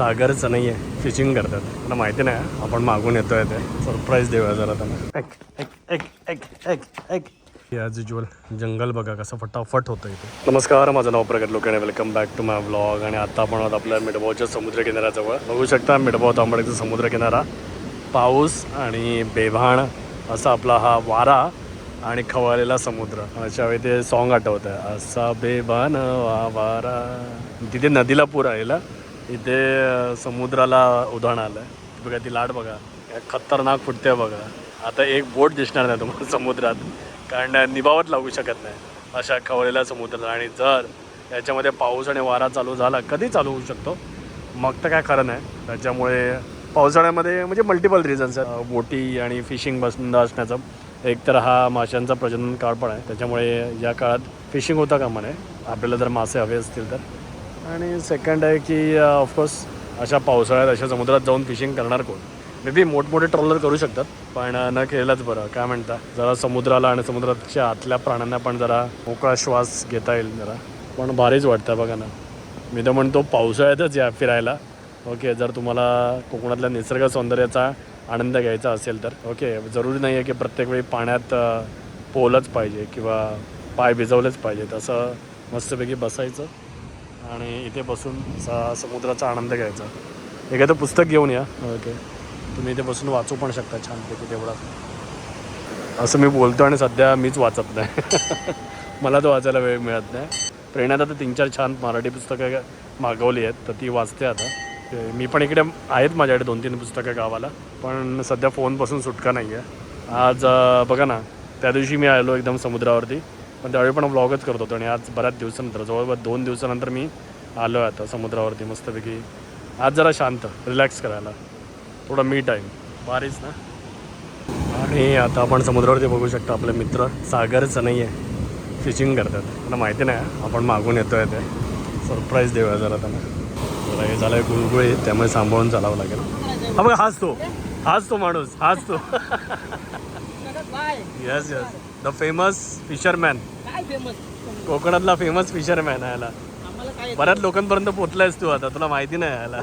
सागरचं नाही आहे फिशिंग करतात. मला माहिती नाही आपण मागून येतोय ते. सरप्राईज देऊया जरा त्यांना. एक एक एक एक एक एक. ॲज युजल जंगल बघा कसं फटाफट होतं इथे नमस्कार माझं नाव प्रगत लोकांनी welcome back to my blog आणि आता आपण आहोत आपल्या मिडबावच्या समुद्र किनाऱ्याजवळ बघू शकता मिडबाव तांबडीचा समुद्र किनारा पाऊस आणि बेभाण असा आपला हा वारा आणि खवळलेला समुद्र. अशा वेळी ते सॉन्ग आठवत आहे असा बेभान वा वारा. तिथे नदीला पूर आलेला. इथे समुद्राला उधाण आलं आहे बघा ती लाट बघा. खतरनाक फुटते बघा. आता एक बोट दिसणार नाही तुम्हाला समुद्रात कारण निभावत लागू शकत नाही अशा खवळलेल्या समुद्राला. आणि जर याच्यामध्ये पाऊस आणि वारा चालू झाला कधी चालू होऊ शकतो. मग तर काय खरं नाही. त्याच्यामुळे पावसाळ्यामध्ये म्हणजे मल्टिपल रिझन्स आहेत. बोटी आणि फिशिंग बसंद असण्याचं. एक तर हा माशांचा प्रजनन काळ पण आहे. त्याच्यामुळे या काळात फिशिंग होता कामा नये. आपल्याला जर मासे हवे असतील तर. आणि सेकंड आहे की uh, ऑफकोर्स अशा पावसाळ्यात अशा समुद्रात जाऊन फिशिंग करणार कोण? मे बी मोठमोठे ट्रॉलर करू शकतात पण uh, न केलंच बरं. काय म्हणता? जरा समुद्राला आणि समुद्राच्या आतल्या प्राण्यांना पण जरा मोकळा श्वास घेता येईल जरा. पण भारीच वाटतं बघा ना. मी तर म्हणतो पावसाळ्यातच या फिरायला. ओके जर तुम्हाला कोकणातल्या निसर्ग सौंदर्याचा आनंद घ्यायचा असेल तर. ओके जरुरी नाही आहे की प्रत्येक वेळी पाण्यात uh, अं, पोहलंच पाहिजे किंवा पाय भिजवलेच पाहिजे तसं मस्तपैकी बसायचं. आणि इथे बसून सा समुद्राचा आनंद घ्यायचा. एखादं पुस्तक घेऊन या. ओके. तुम्ही इथे बसून वाचू पण शकता छानपैकी तेवढा. असं मी बोलतो आणि सध्या मीच वाचत नाही. मला तो वाचायला वेळ मिळत नाही. प्रेरणात आता तीन चार छान मराठी पुस्तकं मागवली आहेत तर ती वाचते आता. ते मी पण इकडे आहेत माझ्याकडे दोन तीन पुस्तकं गावाला पण सध्या फोनपासून सुटका नाही आहे आज बघा ना त्या दिवशी मी आलो एकदम समुद्रावरती. पण त्यावेळी पण ब्लॉगच करत होतो आणि आज बऱ्याच दिवसानंतर जवळपास दोन दिवसानंतर मी आलो आहे आता समुद्रावरती मस्तपैकी. आज जरा शांत रिलॅक्स करायला. थोडा मी टाईम भारीच ना? आणि आता आपण समुद्रावरती बघू शकतो आपले मित्र. सागरचं नाही आहे फिशिंग करतात. त्यांना माहिती नाही. आपण मागून येतो आहे ते. सरप्राईज देऊया जरा त्यांना. जरा हे झालं आहे गुळगुळी त्यामुळे सांभाळून चालावं लागेल. हा बघा हाच तो. हाच तो माणूस. हाच तो. Yes yes the famous fisherman famous कोकणातला फेमस फिशरमॅन आहे याला. बऱ्याच लोकांपर्यंत पोचलायस तू आता. तुला माहिती नाही याला?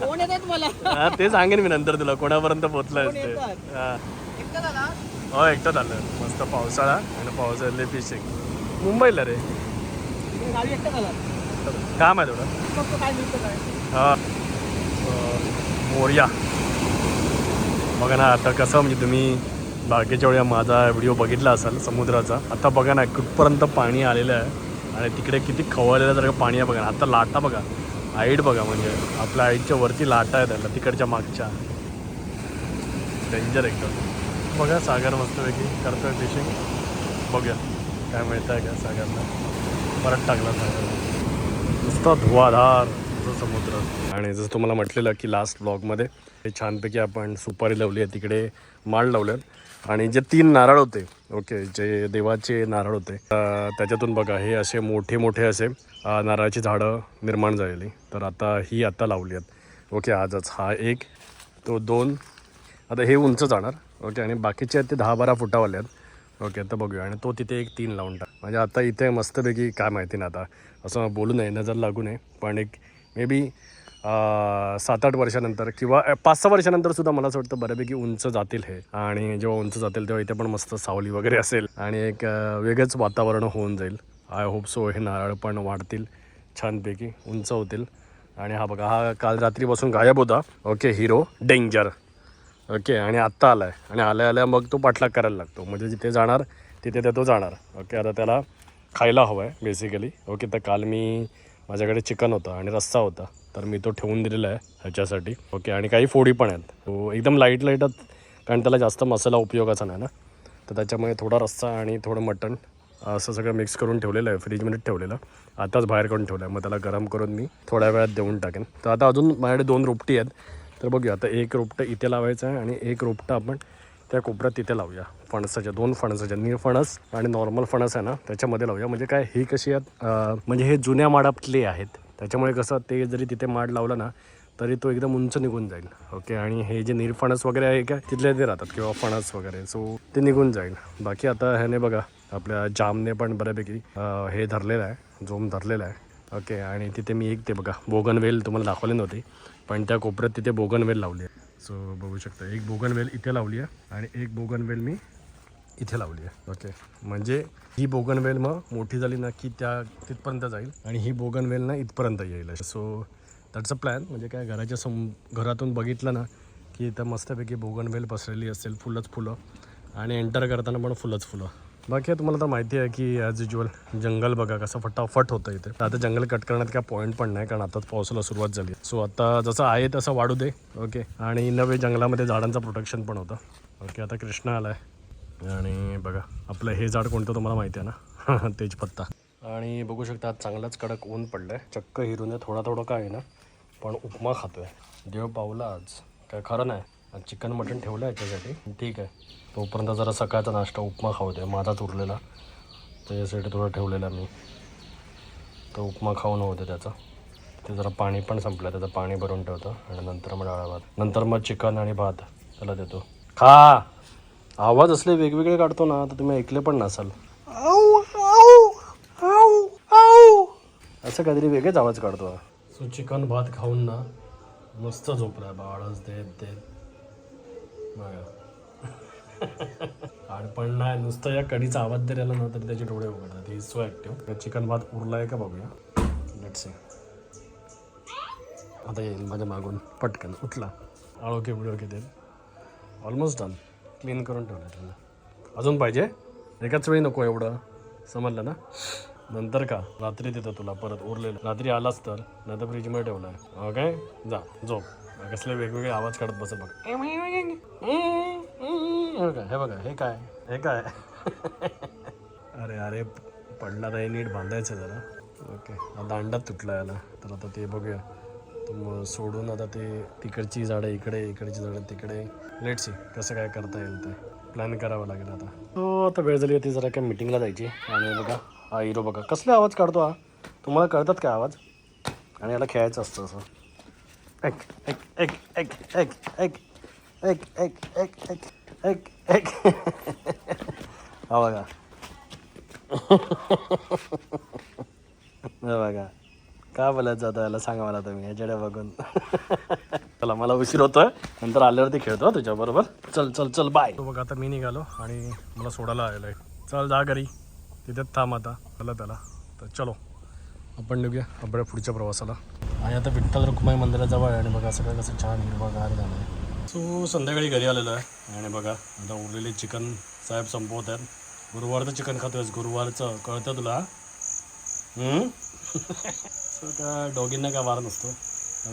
कोण येतात मला? हा, ते सांगेन मी नंतर तुला. कोणापर्यंत पोचलायस कोण ते? हा. एकटा झाला? आलं मस्त पावसाळा आणि पावसाळ्यातले फिशिंग मुंबईला रे. काम आहे थोडं हा. मोर्या. बघा ना आता कसं म्हणजे तुम्ही बाकीच्या वेळी माझा व्हिडिओ बघितला असाल समुद्राचा. आता बघा ना कुठपर्यंत पाणी आलेलं आहे आणि तिकडे किती खवळलेलं सारखं पाणी आहे बघा ना. आता लाटा बघा. हाईट बघा म्हणजे. आपल्या हाईटच्या वरती लाटा आहेत त्याला तिकडच्या मागच्या. डेंजर एकदम. बघा सागर मस्तपैकी करतोय फिशिंग बघूया. काय मिळतं आहे का सागरला? परत टाकला सागर. नुसता धुवाधार. तो समुद्र. आणि जसं तुम्हाला म्हटलेलं की लास्ट ब्लॉगमध्ये हे छानपैकी आपण सुपारी लावली आहे तिकडे माळ लावल्यात. आणि जे तीन नारळ होते ओके जे देवाचे नारळ होते त्याच्यातून बघा हे असे मोठे मोठे असे नारळाची झाडं निर्माण झालेली. तर आता ही आता लावली आहेत. ओके आजच हा एक तो दोन. आता हे उंच जाणार ओके आणि बाकीचे आहेत ते दहा बारा फुटावाले आहेत. ओके आता बघूया. आणि तो तिथे एक तीन लावून टाक. म्हणजे आता इथे मस्तपैकी काय माहिती ना आता. असं बोलू नये नजर लागू नये. पण एक मे बी सात आठ वर्षानंतर किंवा पाच सहा वर्षानंतर सुद्धा मला असं वाटतं बऱ्यापैकी उंच जातील हे. आणि जेव्हा उंच जातील तेव्हा इथे पण मस्त सावली वगैरे असेल आणि एक वेगळंच वातावरण होऊन जाईल. आय होप सो हे नारळ पण वाढतील छानपैकी उंच होतील. आणि हा बघा हा काल रात्रीपासून गायब होता. ओके हिरो डेंजर ओके आणि आत्ता आला आहे आणि आल्या आल्या मग तो पाठलाग करायला लागतो. म्हणजे जिथे जाणार तिथे त्या तो जाणार. ओके आता त्याला खायला हवं आहे बेसिकली ओके तर काल मी माझ्याकडे चिकन होतं आणि रस्सा होता. तर मी तो ठेवून दिलेला आहे ह्याच्यासाठी. ओके आणि काही फोडी पण आहेत. तो एकदम लाइट लाईटच कारण त्याला जास्त मसाला उपयोगाचा नाही ना? तर त्याच्यामुळे थोडा रस्सा आणि थोडं मटण असं सगळं मिक्स करून ठेवलेलं आहे फ्रीजमध्ये ठेवलेलं. आताच बाहेर काढून ठेवलं आहे मग त्याला गरम करून मी थोड्या वेळात देऊन टाकेन. तर आता अजून माझ्याकडे दोन रोपटी आहेत. तर बघूया आता एक रोपटं इथे लावायचं आहे आणि एक रोपटं आपण त्या कोपऱ्यात तिथे लावूया. फणसाच्या दोन फणसाच्या निळफणस आणि नॉर्मल फणस आहे ना त्याच्यामध्ये लावूया. म्हणजे काय ही कशी आहेत म्हणजे हे जुन्या माडातले आहेत. त्याच्यामुळे कसं ते जरी तिथे माड लावला ना तरी तो एकदम उंच निघून जाईल. ओके आणि हे जे निरफणस वगैरे आहे का तिथले ते राहतात किंवा फणस वगैरे. सो ते निघून जाईल. बाकी आता ह्याने बघा आपल्या जामने पण बऱ्यापैकी हे धरलेलं आहे जोम धरलेला आहे. ओके आणि तिथे मी एक ते बघा बोगनवेल तुम्हाला दाखवले नव्हते पण त्या कोपऱ्यात तिथे बोगनवेल लावली आहे. सो बघू शकता एक बोगनवेल इथे लावली आहे आणि एक बोगनवेल मी इथे लावली आहे. ओके म्हणजे ही बोगनवेल मग मोठी झाली ना की त्या तिथपर्यंत जाईल आणि ही बोगनवेल ना इथपर्यंत येईल. सो दॅट्स अ प्लॅन म्हणजे काय घराच्या सम घरातून बघितलं ना की इथं मस्तपैकी बोगनवेल पसरलेली असेल फुलंच फुलं. आणि एंटर करताना पण फुलंच फुलं. बाकी तुम्हाला तर माहिती आहे की ॲज युजल जंगल बघा कसं फटाफट होतं इथे. आता जंगल कट करण्यात काय पॉईंट पण नाही कारण आताच पावसाला सुरुवात झाली सो आता जसं आहे तसं वाढू दे ओके आणि नवे जंगलामध्ये झाडांचं प्रोटेक्शन पण होतं. ओके आता कृष्णा आला आहे आणि बघा आपलं हे झाड कोणतं तुम्हाला माहिती आहे ना? तेजपत्ता. आणि बघू शकता आज चांगलाच कडक ऊन पडलं आहे चक्क हिरून थोडा थोडं काय आहे ना पण उपमा खातोय. देव पावला आज. काय खरं नाही. चिकन मटण ठेवलं याच्यासाठी. ठीक आहे. तोपर्यंत जरा सकाळचा नाश्ता उपमा खाऊ दे. माझाच उरलेला. त्याच्यासाठी थोडं ठेवलेला मी. तो उपमा खाऊन होते त्याचा. ते जरा पाणी पण संपलं. त्याचं पाणी भरून ठेवतो. आणि नंतर मग डाळ भात. नंतर मग चिकन आणि भात. त्याला देतो. खा! आवाज असले वेगवेगळे काढतो ना तर तुम्ही ऐकले पण नसाल. असं काहीतरी वेगळेच आवाज काढतो. सो चिकन भात खाऊन ना मस्त झोपलाय बाळच. देत देत. बघा. आणि पण नाही नुसतं या कडीचा आवाज जरी आला ना तरी त्याचे डोळे उघडतात. ही सो ॲक्टिव्ह चिकन भात उरला आहे का बघूया. लेट्स से आता येईल माझ्या मागून. पटकन उठला. आळोके बिळोके देईल ऑलमोस्ट डन क्लीन करून ठेवलं त्यांना अजून पाहिजे? एकाच वेळी नको एवढं. समजलं ना? नंतर का? रात्री देतो तुला परत उरलेलं. रात्री आलाच तर नाही तर फ्रीजमध्ये ठेवलं आहे ओके जा झोप. कसले वेगवेगळे आवाज काढत बसत बघ. हे बघा हे बघा हे काय? हे काय? अरे अरे पडला तर हे नीट बांधायचं जरा. ओके दांडाच तुटला याला. तर आता ते बघूया. मग सोडून आता ते तिकडची झाडं इकडे इकडची झाडं तिकडे. लेट सी कसं काय करता येईल ते. प्लॅन करावं लागेल आता. हो आता वेळ झाली होती जरा काय मिटिंगला जायची. आणि बघा हा हिरो बघा. कसले आवाज काढतो हा? तुम्हाला कळतात काय आवाज? आणि याला खेळायचं असतं असं. एक एक एक एक एक एक. एक एक एक एक एक एक हा बघा हे बघा का बोलत जातं याला सांगा मला तुम्ही याच्याकडे बघून. चला मला उशीर होतोय. नंतर आल्यावरती खेळतो हं तुझ्याबरोबर चल चल चल बाय बघा बघ आता मी निघालो आणि मला सोडायला आलेलं आहे. चल जा घरी. तिथेच थांब आता. चला त्याला. तर चलो. आपण निघूया आपल्या पुढच्या प्रवासाला. आणि आता विठ्ठल रुक्माई मंदिराजवळ आहे आणि बघा सगळं कसं छान हिरवागार झालं आहे सो संध्याकाळी घरी आलेलो आहे. आणि बघा आता उरलेले चिकन साहेब संपवत आहेत. गुरुवारचं चिकन खातोयस गुरुवारचं कळतं तुला? सो त्या डॉगींना काय वार नसतो.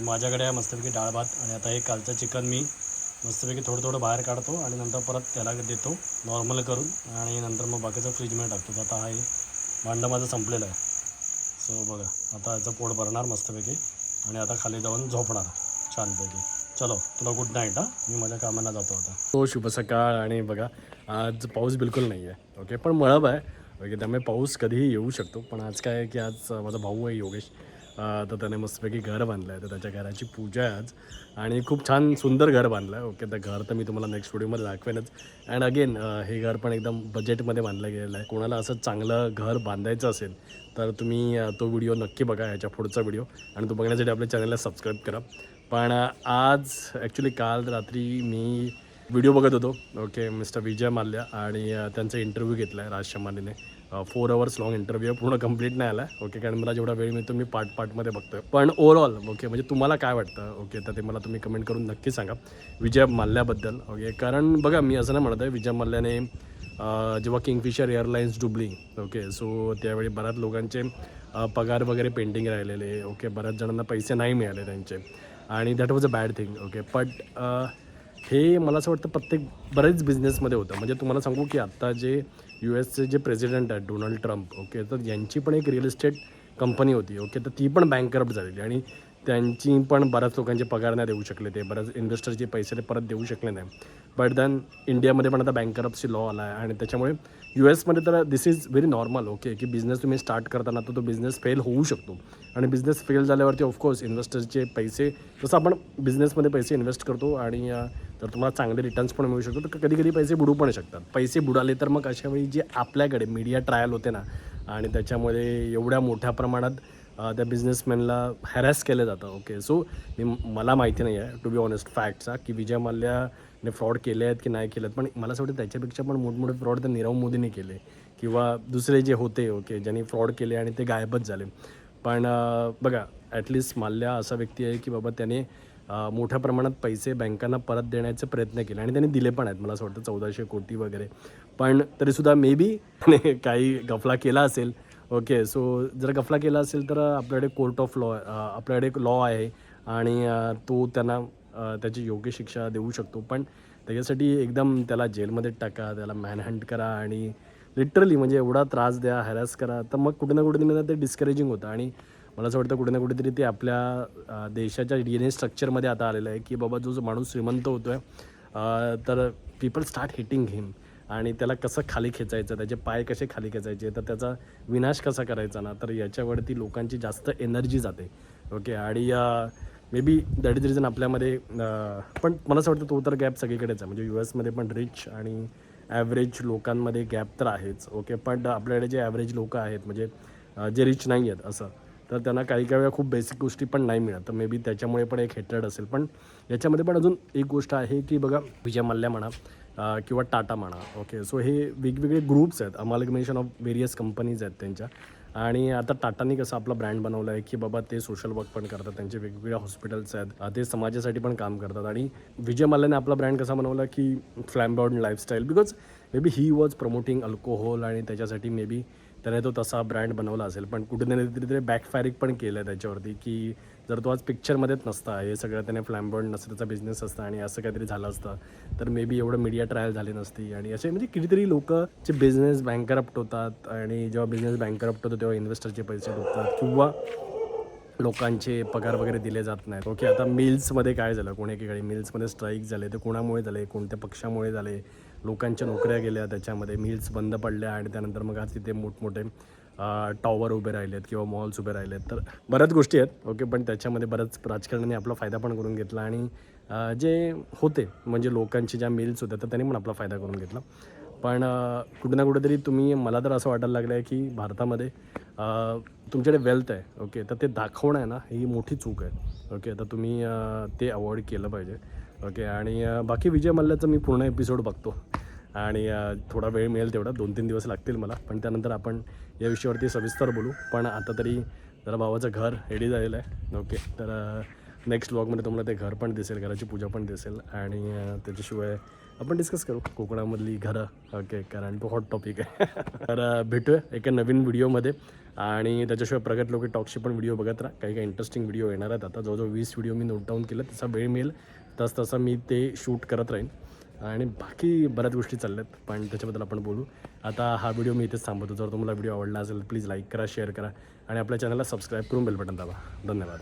माझ्याकडे आहे मस्तपैकी डाळ भात आणि आता हे कालचं चिकन मी मस्तपैकी थोडं थोडं बाहेर काढतो आणि नंतर परत त्याला देतो. नॉर्मल करून आणि नंतर मग बाकीचं फ्रीजमध्ये टाकतो. तर आता हे भांडं माझं संपलेलं आहे. सो बघा आता याचं पोट भरणार मस्तपैकी. आणि आता खाली जाऊन झोपणार. छानपैकी. चलो तुला गुड नाईट हा. मी माझ्या कामांना जातो आता. हो शुभ सकाळ आणि बघा आज पाऊस बिलकुल नाही आहे ओके पण मळब आहे. ओके त्यामुळे पाऊस कधीही येऊ शकतो. पण आज काय आहे की आज माझा भाऊ आहे योगेश. तर त्याने मस्तपैकी घर बांधलं आहे तर त्याच्या घराची पूजा आहे आज. आणि खूप छान सुंदर घर बांधलं आहे ओके तर घर तर मी तुम्हाला नेक्स्ट व्हिडिओमध्ये दाखवेनच. अँड अगेन हे घर पण एकदम बजेटमध्ये बांधलं गेलेलं आहे. कोणाला असं चांगलं घर बांधायचं असेल तर तुम्ही तो व्हिडिओ नक्की बघा याच्या पुढचा व्हिडिओ आणि तो बघण्यासाठी आपल्या चॅनलला सबस्क्राईब करा. पण आज ॲक्च्युली काल रात्री मी व्हिडिओ बघत होतो. ओके मिस्टर विजय माल्या आणि त्यांचा इंटरव्ह्यू घेतला आहे राज शमानीने फोर अवर्स लॉंग इंटरव्ह्यू पूर्ण कंप्लीट नाही आला ओके कारण मला जेवढा वेळ मिळतो मी पार्ट पार्टमध्ये बघतोय. पण ओव्हरऑल ओके म्हणजे तुम्हाला काय वाटतं? ओके तर ते मला तुम्ही कमेंट करून नक्की सांगा. विजय माल्याबद्दल ओके कारण बघा मी असं नाही म्हणत आहे विजय माल्याने जेव्हा किंगफिशर एअरलाईन्स डुबली ओके सो त्यावेळी बऱ्याच लोकांचे पगार वगैरे पेंडिंग राहिलेले ओके बऱ्याच जणांना पैसे नाही मिळाले त्यांचे. आणि that was a bad thing okay but हे मला असं वाटतं प्रत्येक बरेच बिझनेसमध्ये होतं. म्हणजे तुम्हाला सांगू की आत्ता जे यू एसचे जे प्रेसिडेंट आहेत डोनाल्ड ट्रम्प ओके तर यांची पण एक रिअल इस्टेट कंपनी होती ओके तर ती पण बँकरप्ट झालेली. आणि त्यांची पण बऱ्याच लोकांचे पगार नाही देऊ शकले ते. बऱ्याच इन्व्हेस्टरचे पैसे ते परत देऊ शकले नाही. बट दॅन इंडियामध्ये पण आता बँकरप्सी लॉ आला आहे आणि त्याच्यामुळे यू एसमध्ये तर this is very normal okay की बिझनेस तुम्ही स्टार्ट करताना तर तो बिझनेस फेल होऊ शकतो. आणि बिझनेस फेल झाल्यावरती ऑफकोर्स इन्व्हेस्टरचे पैसे जसं आपण बिझनेसमध्ये पैसे इन्व्हेस्ट करतो आणि तर तुम्हाला चांगले रिटर्न्स पण मिळू शकतो तर कधी कधी पैसे बुडू पण शकतात. पैसे बुडाले तर मग अशावेळी जे आपल्याकडे मीडिया ट्रायल होते ना आणि त्याच्यामध्ये एवढ्या मोठ्या प्रमाणात त्या बिझनेसमॅनला हॅरॅस केलं जातं ओके सो मी मला माहिती नाही आहे टू बी ऑनेस्ट फॅक्टचा की विजय माल्याने फ्रॉड केले आहेत की नाही केले आहेत. पण मला असं वाटतं त्याच्यापेक्षा पण मोठमोठे फ्रॉड तर नीरव मोदीने केले. किंवा दुसरे जे होते ओके ज्यांनी फ्रॉड केले आणि ते गायबच झाले. पण बघा ॲटलिस्ट माल्या असा व्यक्ती आहे की बाबा त्याने मोठ्या प्रमाणात पैसे बँकांना परत देण्याचे प्रयत्न केले. आणि त्यांनी दिले पण आहेत. मला असं वाटतं चौदाशे कोटी वगैरे. पण तरीसुद्धा मे बी काही गफला केला असेल. ओके सो जर गफला केला असेल तर आपल्याकडे कोर्ट ऑफ लॉ आपल्याकडे एक लॉ आहे आणि तो त्यांना त्याची योग्य शिक्षा देऊ शकतो. पण त्याच्यासाठी एकदम त्याला जेलमध्ये टाका त्याला मॅनहंट करा आणि लिटरली म्हणजे एवढा त्रास द्या हॅरॅस करा. तर मग कुठे ना कुठे मला ते डिस्करेजिंग होतं. आणि मला असं वाटतं कुठे ना कुठेतरी ते आपल्या देशाच्या डी एन ए स्ट्रक्चरमध्ये आता आलेलं आहे की बाबा जो जो माणूस श्रीमंत होतो आहे तर पीपल स्टार्ट हिटिंग हिम आणि त्याला कसं खाली खेचायचं त्याचे पाय कसे खाली खेचायचे तर त्याचा विनाश कसा करायचा ना तर याच्यावरती लोकांची जास्त एनर्जी जाते. ओके? आणि maybe that is reason आपल्यामध्ये पण मला असं वाटतं तो तर गॅप सगळीकडेच आहे. म्हणजे यू एसमध्ये पण रिच आणि ॲव्हरेज लोकांमध्ये गॅप तर आहेच. ओके? पण आपल्याकडे जे ॲव्हरेज लोक आहेत म्हणजे जे रिच नाही आहेत असं तर त्यांना काही काही वेळा खूप बेसिक गोष्टी पण नाही मिळत. तर मे बी त्याच्यामुळे पण एक हेटरड असेल. पण याच्यामध्ये पण अजून एक गोष्ट आहे की बघा विजय मल्ल्या म्हणा किंवा टाटा म्हणा ओके सो हे वेगवेगळे ग्रुप्स आहेत अमालगमेशन ऑफ वेरियस कंपनीज आहेत त्यांच्या. आणि आता टाटानी कसं आपला ब्रँड बनवला आहे की बाबा ते सोशल वर्क पण करतात त्यांचे वेगवेगळे हॉस्पिटल्स आहेत ते समाजासाठी पण काम करतात. आणि विजय मल्ल्याने आपला ब्रँड कसा बनवला की flamboyant lifestyle because maybe he was promoting alcohol आणि त्याच्यासाठी मे बी त्याने तो तसा ब्रँड बनवला असेल पण कुठे ना कुठेतरी बॅकफायरिंग पण केलं आहे त्याच्यावरती की जर तो आज पिक्चरमध्येच नसता हे सगळं त्याने फ्लॅमबॉर्ड नसतं त्याचा बिझनेस असता आणि असं काहीतरी झालं असतं तर मे बी एवढं मीडिया ट्रायल झाली नसती. आणि असे म्हणजे कितीतरी लोक जे बिझनेस बँकरप्ट होतात आणि जेव्हा बिझनेस बँकरप्ट होतो तेव्हा इन्व्हेस्टरचे पैसे डुबतात किंवा लोकांचे पगार वगैरे दिले जात नाहीत. ओके आता मिल्समध्ये काय झालं? कोणी एकेकाळी मिल्समध्ये स्ट्राईक झाले ते कोणामुळे झाले? कोणत्या पक्षामुळे झाले? लोकांच्या नोकऱ्या गेल्या त्याच्यामध्ये मिल्स बंद पडल्या आणि त्यानंतर मग आज तिथे मोठमोठे टॉवर उभे राहिलेत किंवा मॉल्स उभे राहिलेत. तर बऱ्याच गोष्टी आहेत ओके पण त्याच्यामध्ये बऱ्याच राजकारणाने आपला फायदा पण करून घेतला आणि जे होते म्हणजे लोकांची ज्या मिल्स होत्या तर त्यांनी पण आपला फायदा करून घेतला. पण कुठे ना कुठेतरी तुम्ही मला तर असं वाटायला लागलं आहे की भारतामध्ये तुमच्याकडे वेल्थ आहे ओके तर ते दाखवणं आहे ना ही मोठी चूक आहे. ओके तर तुम्ही ते अवॉइड केलं पाहिजे. ओके आणि बाकी विजय मल्ल्याचं मी पूर्ण एपिसोड बघतो. आणि थोडा वेळ मिळेल तेवढा दोन तीन दिवस लागतील मला पण त्यानंतर आपण या विषयावरती सविस्तर बोलू. पण आता तरी जरा भावाचं घर रेडी झालेलं आहे. ओके तर नेक्स्ट ब्लॉगमध्ये तुम्हाला ते घर पण दिसेल घराची पूजा पण दिसेल. आणि त्याच्याशिवाय आपण डिस्कस करू कोकणामधली घरं. ओके कारण तो हॉट टॉपिक आहे. तर भेटूया एका नवीन व्हिडिओमध्ये आणि त्याच्याशिवाय प्रगत लोक टॉकचे पण व्हिडिओ बघत राहा. काही काही इंटरेस्टिंग व्हिडिओ येणार आहेत. आता जवळजवळ वीस व्हिडिओ मी नोट डाऊन केलं. तसा वेळ मिळेल. तस तसा मी ते शूट करत राहीन. आणि बाकी बऱ्याच गोष्टी चालल्यात पण त्याच्याबद्दल आपण बोलू. आता हा व्हिडिओ मी इथेच थांबवतो. जर तुम्हाला व्हिडिओ आवडला असेल प्लीज लाईक करा शेअर करा आणि आपल्या चॅनलला सबस्क्राईब करून बेल बटन दाबा. धन्यवाद.